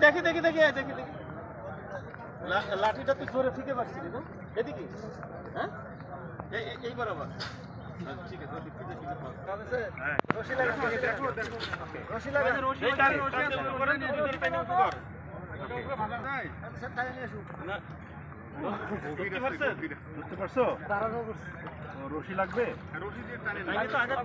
দেখি দেখি দেখি দেখি দেখি লা- লাঠিটা তুই জোরে ফিকে পারছিলি না এদিকে হ্যাঁ এই বরাবর আচ্ছা, ঠিক আছে। হ্যাঁ। রশি লাগা। রশি লাগা। টান, টান, টান টেনে রশি লাগবে আমি তো আঘাত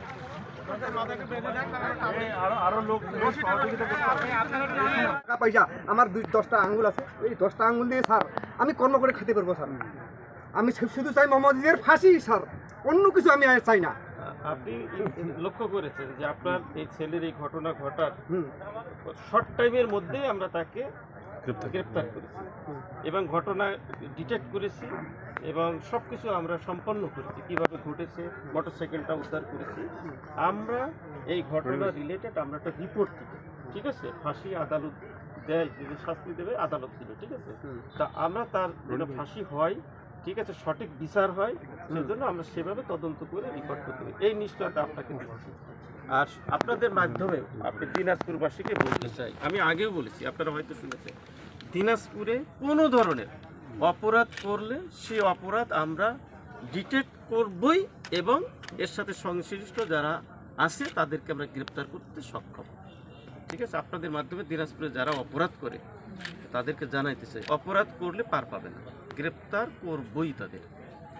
টাকা পয়সা আমার দুই দশটা আঙ্গুল আছে। এই দশটা আঙ্গুল দিয়ে স্যার আমি কর্ম করে খেতে পারব স্যার। আমি শুধু চাই মোহাম্মদ ইদের ফাঁসি স্যার। অন্য কিছু আমি চাই না। আপনি লক্ষ্য করেছেন যে আপনার এই ছেলের এই ঘটনা ঘটার হুম। শর্ট টাইমের মধ্যে আমরা তাকে গ্রেপ্তার করেছি। এবং ঘটনা ডিটেক্ট করেছি এবং সব কিছু আমরা সম্পন্ন করেছি। কীভাবে ঘটেছে মোটরসাইকেলটা উদ্ধার করেছি। আমরা এই ঘটনা রিলেটেড আমরা একটা রিপোর্ট দিই ঠিক আছে? ফাঁসি আদালত দেয় যদি শাস্তি দেবে আদালত দিবে। ঠিক আছে? তা আমরা তার যেন ফাঁসি হয় ঠিক আছে সঠিক বিচার হয় সেজন্য আমরা সেভাবে তদন্ত করে রিপোর্ট করতে হবে এই নিশ্চয়তা আপনাকে দিচ্ছি আর আপনাদের মাধ্যমে আপনি দিনাজপুরবাসীকে বলতে চাই। আমি আগেও বলেছি আপনারা হয়তো শুনেছেন। দিনাজপুরে কোনো ধরনের অপরাধ করলে সেই অপরাধ আমরা ডিটেক্ট করবই এবং এর সাথে সংশ্লিষ্ট যারা আছে তাদেরকে আমরা গ্রেপ্তার করতে সক্ষম। ঠিক আছে? আপনাদের মাধ্যমে দিনাজপুরে যারা অপরাধ করে তাদেরকে জানাইতে চাই। অপরাধ করলে পার পাবে না। গ্রেপ্তার করবই তাদের।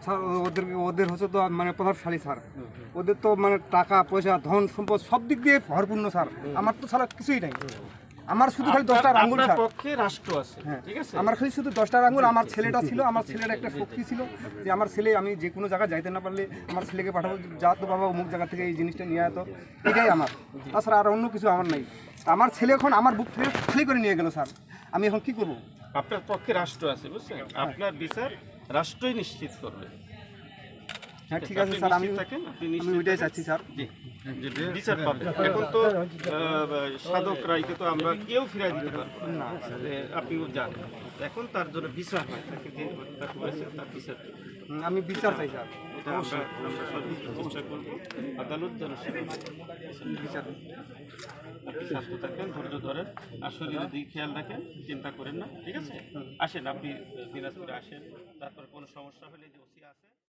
স্যার ওদের ওদের হচ্ছে তো মানে প্রভাবশালী স্যার। ওদের তো মানে টাকা পয়সা ধন সম্পদ সব দিক দিয়ে ভরপূর্ণ স্যার। আমার তো স্যার কিছুই নাই। আমার শুধু খালি দশটা আঙ্গুল আপনার পক্ষে রাষ্ট্র আছে হ্যাঁ। ঠিক আছে? আমার খালি শুধু দশটার আঙ্গুল আমার ছেলেটা ছিল আমার ছেলের একটা শক্তি ছিল যে আমার ছেলে আমি যে কোনো জায়গায় যাইতে না পারলে আমার ছেলেকে পাঠাবো যা তো বাবা অমুক জায়গা থেকে এই জিনিসটা নিয়ে আয় তো এটাই আমার। তাছাড়া আর অন্য কিছু আমার নাই। আমার ছেলে এখন আমার বুক থেকে খালি করে নিয়ে গেল স্যার। আমি এখন কি করব? আপনার পক্ষে রাষ্ট্র আছে বুঝছেন? আপনার বিচার রাষ্ট্রই নিশ্চিত করবে। হ্যাঁ ঠিক আছে স্যার আমি আমি ওইটাই চাচ্ছি স্যার। বিচার পাবে এখন তো সাধক রায়কে তো আমরা কেউ ফিরাই দিতে পারব না। যে আপনিও জানেন এখন তার জন্য বিচার হয় তাকে যে হত্যা করেছে তার বিচার আমি বিচার চাই স্যার। এটা আমরা আমরা সর্বোচ্চ চেষ্টা করব। আদালত যেন বিচার। আপনি শান্ত থাকেন ধৈর্য ধরেন। আর শরীরের দিকে খেয়াল রাখেন চিন্তা করেন না ঠিক আছে? আসেন আপনি দিনাজপুরে আসেন। তারপর কোনো সমস্যা হলে যে ওসি আছে।